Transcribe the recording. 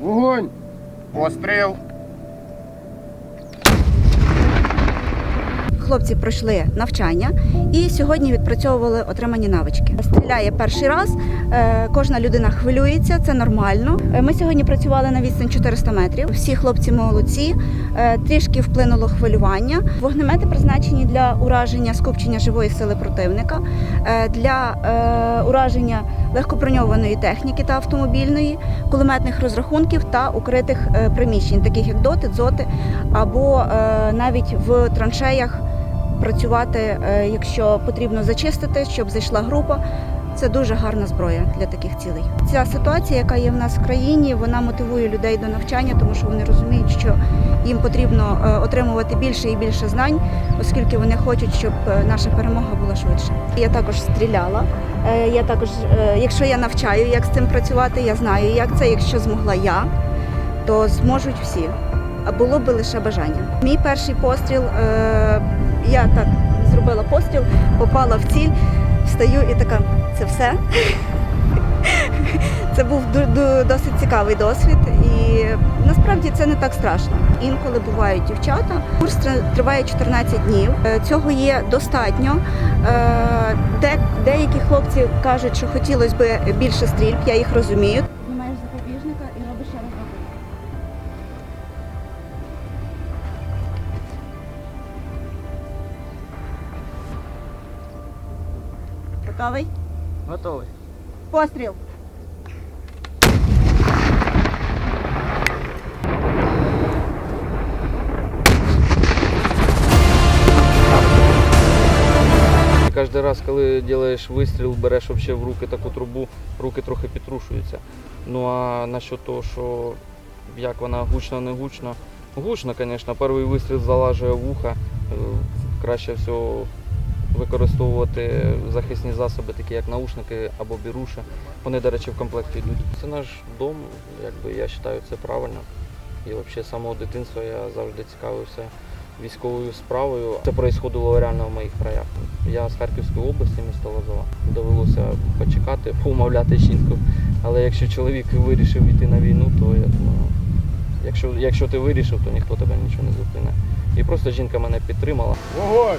Вогонь! Постріл! Хлопці пройшли навчання і сьогодні відпрацьовували отримані навички. Стріляє перший раз, е, Кожна людина хвилюється, це нормально. Е, Ми сьогодні працювали на відстань 400 метрів. Всі хлопці молодці. Е, Трішки вплинуло хвилювання. Вогнемети призначені для ураження скупчення живої сили противника, для ураження легкоброньованої техніки та автомобільної, кулеметних розрахунків та укритих приміщень, таких як доти, дзоти або навіть в траншеях працювати, якщо потрібно зачистити, щоб зайшла група. Це дуже гарна зброя для таких цілей. Ця ситуація, яка є в нас в країні, вона мотивує людей до навчання, тому що вони розуміють, що їм потрібно е, отримувати більше і більше знань, оскільки вони хочуть, щоб е, наша перемога була швидше. Я також стріляла. Е, Я також, якщо я навчаю, як з цим працювати, я знаю, як це. Якщо змогла я, то зможуть всі. А було би лише бажання. Мій перший постріл, я так зробила постріл, попала в ціль, встаю і така, це все. Це був досить цікавий досвід, і насправді це не так страшно. Інколи бувають дівчата. Курс триває 14 днів. Е, Цього є достатньо. Е, Де, деякі хлопці кажуть, що хотілося б більше стрільб, я їх розумію. Знімаєш запобіжника і робиш ще раз Готовий? Готовий. Постріл. Кожен раз, коли робиш вистріл, береш вообще в руки таку трубу, руки трохи підтрушуються. Ну а насчет того, що як вона гучно, не гучно. Гучно, звісно, перший вистріл залажує вуха. Е, Краще всього використовувати захисні засоби, такі як наушники або біруші. Вони, до речі, в комплекті йдуть. Це наш дом, якби я вважаю, це правильно. І взагалі з самого дитинства я завжди цікавився військовою справою. Це происходило реально в моїх краях. Я з Харківської області, місто Лозова. Довелося почекати, поумовляти жінку. Але якщо чоловік вирішив йти на війну, то я думаю, якщо, якщо ти вирішив, то ніхто тебе нічого не зупине. І просто жінка мене підтримала. Вогонь!